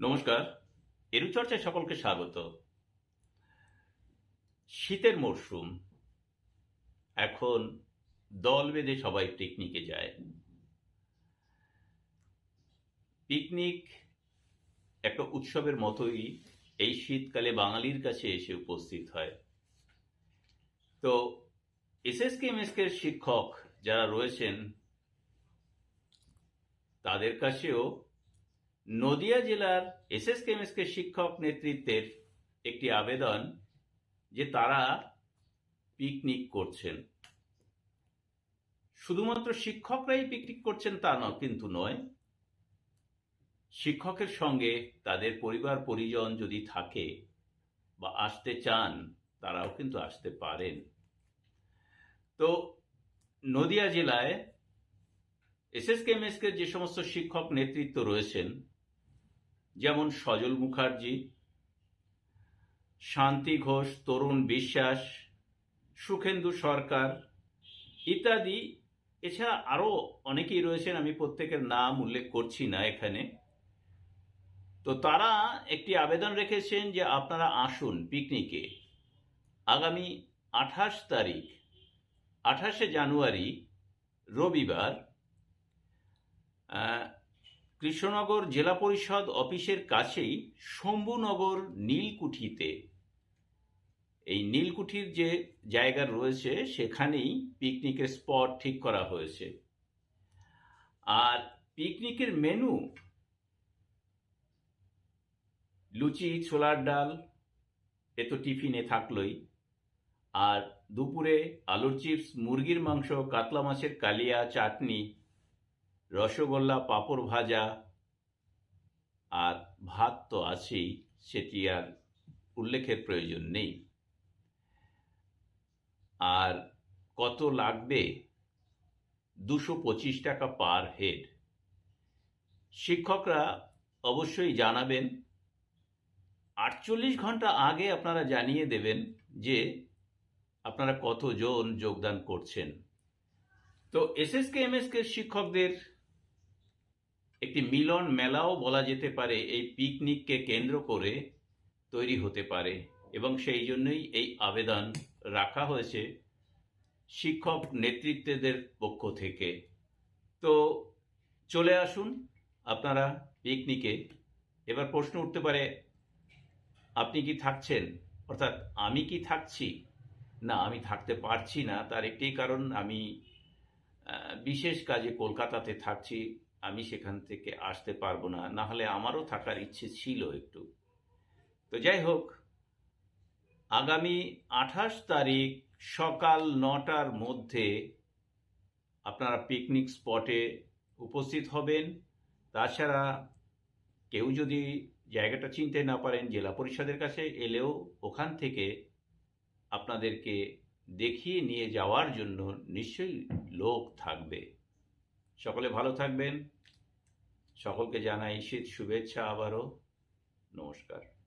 নমস্কার, এরুচর্চায় সকলকে স্বাগত। শীতের মরশুম, এখন দল বেঁধে সবাই পিকনিকে যায়। পিকনিক একটা উৎসবের মতোই এই শীতকালে বাঙালির কাছে এসে উপস্থিত হয়। তো এসএসকে এমএসকে শিক্ষক যারা রয়েছেন, তাদের কাছেও নদিয়া জেলার এসএসকেএমএসকে শিক্ষক নেতৃত্বের একটি আবেদন যে তারা পিকনিক করছেন। শুধুমাত্র শিক্ষকরাই পিকনিক করছেন তা ন কিন্তু নয়, শিক্ষকের সঙ্গে তাদের পরিবার, পরিজন যদি থাকে বা আসতে চান, তারাও কিন্তু আসতে পারেন। তো নদিয়া জেলায় এস এস এসএসকেএমএসকে যে সমস্ত শিক্ষক নেতৃত্ব রয়েছেন যেমন সজল মুখার্জি, শান্তি ঘোষ, তরুণ বিশ্বাস, সুখেন্দু সরকার ইত্যাদি। এছাড়া আরও অনেকেই রয়েছেন, আমি প্রত্যেকের নাম উল্লেখ করছি না এখানে। তো তারা একটি আবেদন রেখেছেন যে আপনারা আসুন পিকনিকে আগামী আঠাশ তারিখ, আঠাশে জানুয়ারি, রবিবার কৃষ্ণনগর জেলা পরিষদ অফিসের কাছেই শম্ভুনগর নীলকুঠিতে। এই নীলকুঠির যে জায়গা রয়েছে, সেখানেই পিকনিকের স্পট ঠিক করা হয়েছে। আর পিকনিকের মেনু, লুচি, ছোলার ডাল, এ তো টিফিনে থাকলই। আর দুপুরে আলুর চিপস, মুরগির মাংস, কাতলা মাছের কালিয়া, চাটনি রসগোল্লা, পাঁপড় ভাজা আর ভাত তো আছেই, সেটি আর উল্লেখের প্রয়োজন নেই। আর কত লাগবে? দুশো পঁচিশ টাকা পার হেড। শিক্ষকরা অবশ্যই জানাবেন। আটচল্লিশ ঘণ্টা আগে আপনারা জানিয়ে দেবেন যে আপনারা কতজন যোগদান করছেন। তো এসএসকে, এমএসকে শিক্ষকদের একটি মিলন মেলাও বলা যেতে পারে এই পিকনিককে কেন্দ্র করে তৈরি হতে পারে এবং সেই জন্যই এই আবেদন রাখা হয়েছে শিক্ষক নেতৃত্বদের পক্ষ থেকে। তো চলে আসুন আপনারা পিকনিকে। এবার প্রশ্ন উঠতে পারে, আপনি কি থাকছেন? অর্থাৎ আমি কি থাকছি? না, আমি থাকতে পারছি না। তার একটি কারণ, আমি বিশেষ কাজে কলকাতাতে থাকছি। আমি সেখান থেকে আসতে পারব না না হলে আমারও থাকার ইচ্ছে ছিল একটু। তো যাই হোক, আগামী আঠাশ তারিখ সকাল নটার মধ্যে আপনারা পিকনিক স্পটে উপস্থিত হবেন। তাছাড়া কেউ যদি জায়গাটা চিনতে না পারেন, জেলা পরিষদের কাছে এলেও ওখান থেকে আপনাদেরকে দেখিয়ে নিয়ে যাওয়ার জন্য নিশ্চয়ই লোক থাকবে। সকলে ভালো থাকবেন। সকলকে জানাই শীত শুভেচ্ছা আবারও। নমস্কার।